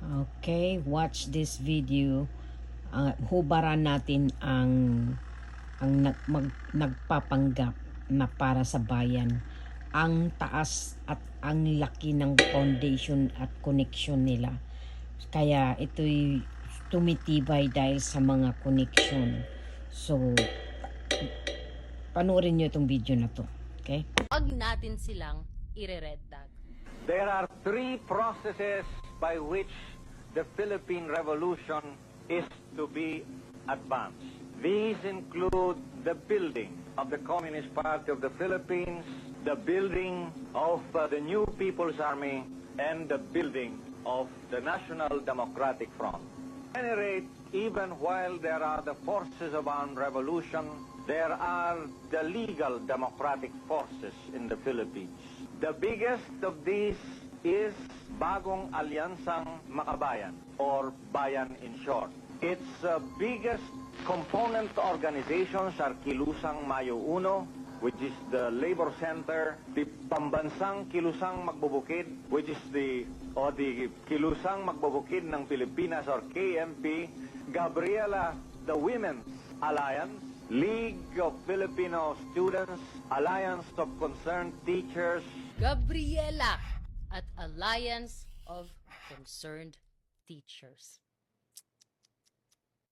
Okay, watch this video. Ah, hubaran natin ang ang nag, mag- nagpapanggap na para sa bayan. Ang taas at ang laki ng foundation at connection nila. Kaya ito'y tumitibay dahil sa mga connection. So, panoorin nyo itong video na to. Okay? Huwag natin silang ire-red tag. There are three processes by which the Philippine Revolution is to be advanced. These include the building of the Communist Party of the Philippines, the building of uh, the new People's Army, and the building of the National Democratic Front. At any rate, even while there are the forces of armed revolution, there are the legal democratic forces in the Philippines. The biggest of these is Bagong Alyansang Makabayan, or Bayan in short. Its uh, biggest component organizations are Kilusang Mayo Uno, which is the labor center, the Pambansang Kilusang Magbubukid, which is the o the Kilusang Magbubukid ng Pilipinas or KMP, Gabriela the Women's Alliance, League of Filipino Students, Alliance of Concerned Teachers, Gabriela at Alliance of Concerned Teachers.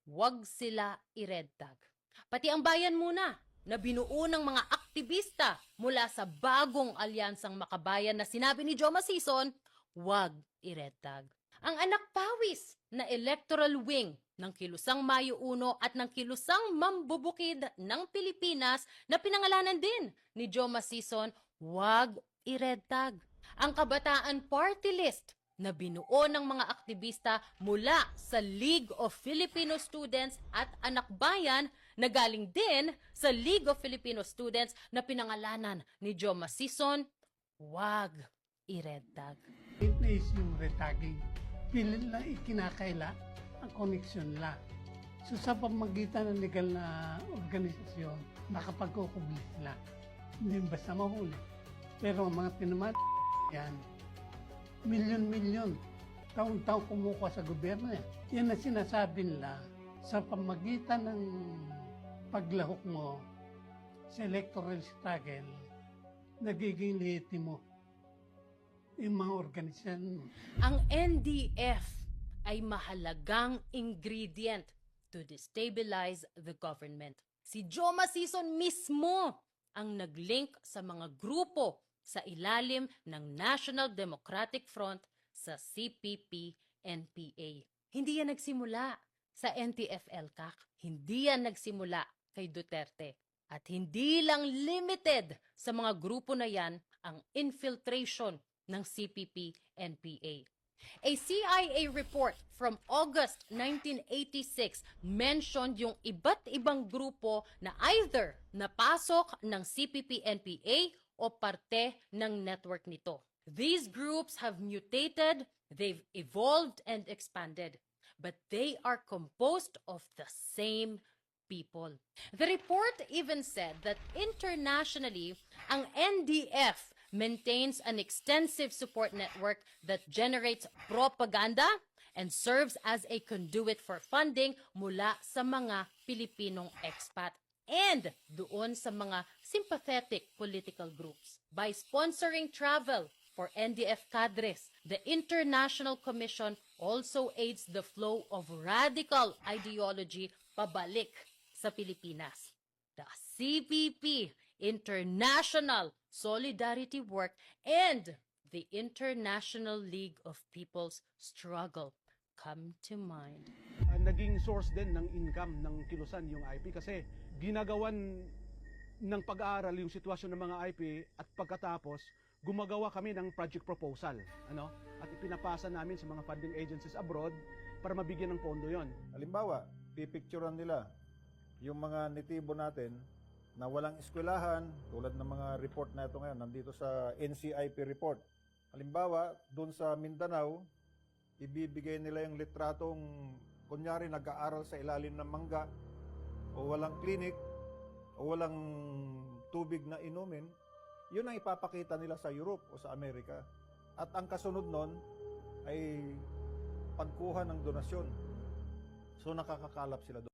Huwag sila i-red tag. Pati ang bayan muna na binuo ng mga aktivista mula sa bagong alyansang makabayan na sinabi ni Joma Sison, huwag i-red tag. Ang anak pawis na electoral wing ng Kilusang Mayo Uno at ng Kilusang Mambubukid ng Pilipinas na pinangalanan din ni Joma Sison, huwag i-red tag. Ang Kabataan Party List na binuo ng mga aktivista mula sa League of Filipino Students at Anak Bayan na galing din sa League of Filipino Students na pinangalanan ni Joma Sison, huwag i-red tag. It is yung retagging. Pilit na ikinakaila ang koneksyon nila. So sa pamagitan ng legal na organisasyon, nakapagkukubli sila. Hindi basta mahuli. Pero ang mga tinamat yan, milyon-milyon, taon-taon kumukuha sa gobyerno yan. Yan ang sinasabi nila sa pamagitan ng paglahok mo sa electoral struggle, nagiging mo yung mga organisasyon. Ang NDF ay mahalagang ingredient to destabilize the government. Si Joma Sison mismo ang naglink sa mga grupo sa ilalim ng National Democratic Front sa CPP-NPA. Hindi yan nagsimula sa NTF-ELCAC. Hindi yan nagsimula kay Duterte. At hindi lang limited sa mga grupo na yan ang infiltration ng CPP-NPA. A CIA report from August 1986 mentioned yung iba't ibang grupo na either napasok ng CPP-NPA o parte ng network nito. These groups have mutated, they've evolved and expanded, but they are composed of the same people. The report even said that internationally, ang NDF maintains an extensive support network that generates propaganda and serves as a conduit for funding mula sa mga Pilipinong expat and doon sa mga sympathetic political groups. By sponsoring travel for NDF cadres, the International Commission also aids the flow of radical ideology pabalik sa Pilipinas. The CPP, International Solidarity Work, and the International League of People's Struggle come to mind. Naging source din ng income ng Kilusan yung IP kasi ginagawan ng pag-aaral yung sitwasyon ng mga IP at pagkatapos gumagawa kami ng project proposal ano at ipinapasa namin sa mga funding agencies abroad para mabigyan ng pondo yon Halimbawa, pipicturean nila yung mga nitibo natin na walang eskwelahan, tulad ng mga report na ito ngayon, nandito sa NCIP report. Halimbawa, doon sa Mindanao, ibibigay nila yung litratong, kunyari nag-aaral sa ilalim ng mangga, o walang clinic, o walang tubig na inumin, yun ang ipapakita nila sa Europe o sa Amerika. At ang kasunod nun ay pagkuha ng donasyon. So nakakakalap sila doon.